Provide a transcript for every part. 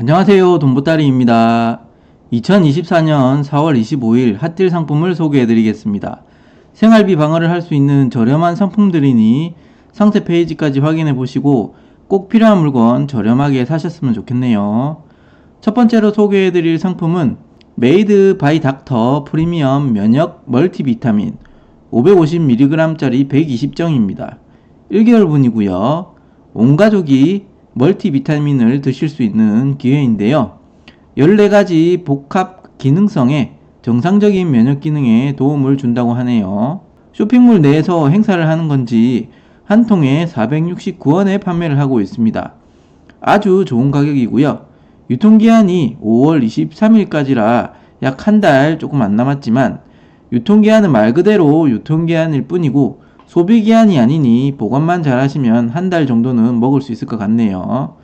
안녕하세요. 돈보따리입니다. 2024년 4월 25일 핫딜 상품을 소개해 드리겠습니다. 생활비 방어를 할 수 있는 저렴한 상품들이니 상세 페이지까지 확인해 보시고 꼭 필요한 물건 저렴하게 사셨으면 좋겠네요. 첫 번째로 소개해 드릴 상품은 메이드 바이 닥터 프리미엄 면역 멀티비타민 550mg짜리 120정입니다. 1개월분이고요. 온 가족이 멀티비타민을 드실 수 있는 기회인데요. 14가지 복합 기능성에 정상적인 면역 기능에 도움을 준다고 하네요. 쇼핑몰 내에서 행사를 하는 건지 한 통에 469원에 판매를 하고 있습니다. 아주 좋은 가격이고요. 유통기한이 5월 23일까지라 약 한 달 조금 안 남았지만 유통기한은 말 그대로 유통기한일 뿐이고 소비기한이 아니니 보관만 잘 하시면 한 달 정도는 먹을 수 있을 것 같네요.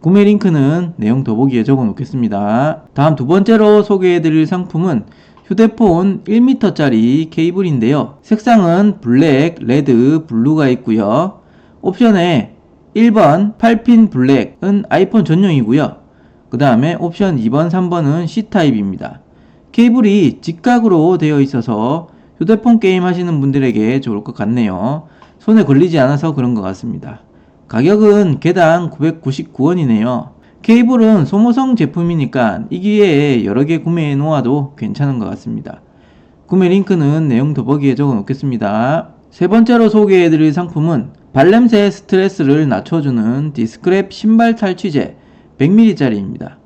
구매 링크는 내용 더보기에 적어 놓겠습니다. 다음 두 번째로 소개해 드릴 상품은 휴대폰 1m짜리 케이블인데요. 색상은 블랙, 레드, 블루가 있고요. 옵션에 1번 8핀 블랙은 아이폰 전용이고요. 그 다음에 옵션 2번, 3번은 C타입입니다. 케이블이 직각으로 되어 있어서 휴대폰 게임 하시는 분들에게 좋을 것 같네요. 손에 걸리지 않아서 그런 것 같습니다. 가격은 개당 999원이네요. 케이블은 소모성 제품이니까 이 기회에 여러 개 구매해 놓아도 괜찮은 것 같습니다. 구매 링크는 내용 더보기에 적어 놓겠습니다. 세 번째로 소개해 드릴 상품은 발냄새 스트레스를 낮춰주는 디스크랩 신발 탈취제 100ml짜리입니다.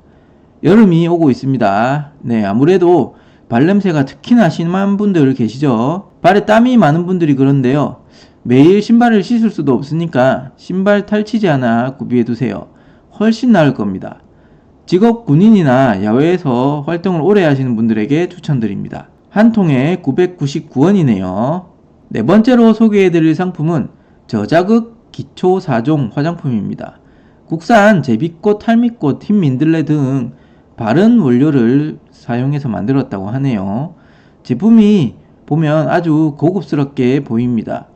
여름이 오고 있습니다. 네, 아무래도 발냄새가 특히나 심한 분들 계시죠? 발에 땀이 많은 분들이 그런데요. 매일 신발을 씻을 수도 없으니까 신발 탈취제 하나 구비해 두세요. 훨씬 나을 겁니다. 직업 군인이나 야외에서 활동을 오래 하시는 분들에게 추천드립니다. 한 통에 999원이네요. 네 번째로 소개해 드릴 상품은 저자극 기초 4종 화장품입니다. 국산 제비꽃, 탈미꽃, 흰 민들레 등 바른 원료를 사용해서 만들었다고 하네요. 제품이 보면 아주 고급스럽게 보입니다.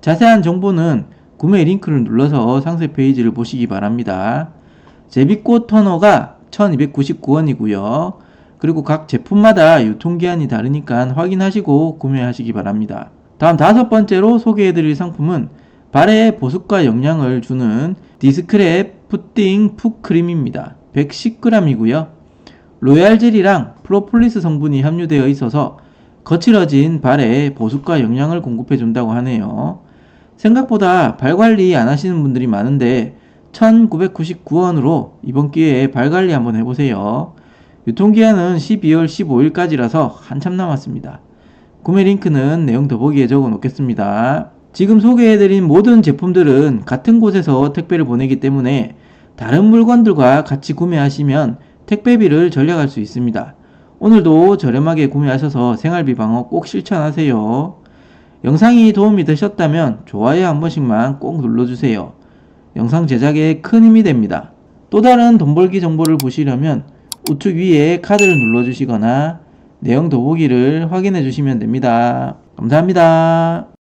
자세한 정보는 구매 링크를 눌러서 상세 페이지를 보시기 바랍니다. 제비꽃 토너가 1299원이고요. 그리고 각 제품마다 유통기한이 다르니까 확인하시고 구매하시기 바랍니다. 다음 다섯 번째로 소개해드릴 상품은 발에 보습과 영양을 주는 디스크랩 푸딩 푸크림입니다. 110g이고요. 로얄 젤이랑 프로폴리스 성분이 함유되어 있어서 거칠어진 발에 보습과 영양을 공급해 준다고 하네요. 생각보다 발 관리 안 하시는 분들이 많은데 1999원으로 이번 기회에 발 관리 한번 해보세요. 유통기한은 12월 15일까지라서 한참 남았습니다. 구매 링크는 내용 더보기에 적어 놓겠습니다. 지금 소개해드린 모든 제품들은 같은 곳에서 택배를 보내기 때문에 다른 물건들과 같이 구매하시면 택배비를 절약할 수 있습니다. 오늘도 저렴하게 구매하셔서 생활비 방어 꼭 실천하세요. 영상이 도움이 되셨다면 좋아요 한 번씩만 꼭 눌러주세요. 영상 제작에 큰 힘이 됩니다. 또 다른 돈 벌기 정보를 보시려면 우측 위에 카드를 눌러주시거나 내용 더보기를 확인해 주시면 됩니다. 감사합니다.